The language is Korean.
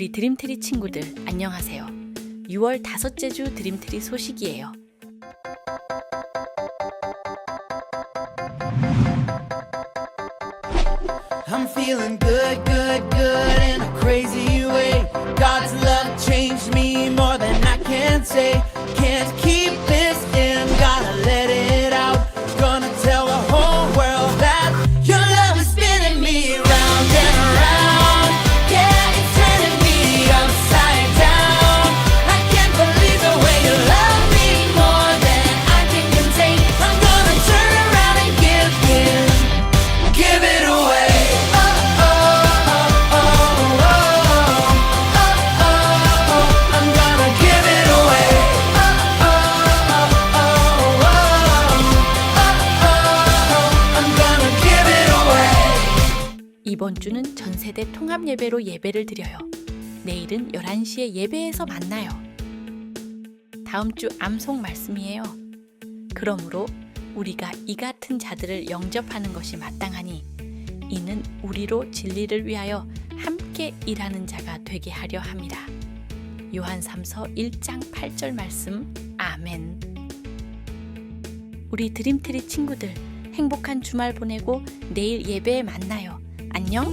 우리 드림트리 친구들 안녕하세요. 6월 다섯째 주 드림트리 소식이에요. I'm feeling good, good, good in a crazy way. 이번 주는 전 세대 통합 예배로 예배를 드려요. 내일은 11시에 예배에서 만나요. 다음 주 암송 말씀이에요. 그러므로 우리가 이 같은 자들을 영접하는 것이 마땅하니 이는 우리로 진리를 위하여 함께 일하는 자가 되게 하려 함이라. 요한 3서 1장 8절 말씀. 아멘. 우리 드림트리 친구들 행복한 주말 보내고 내일 예배에 만나요. 안녕.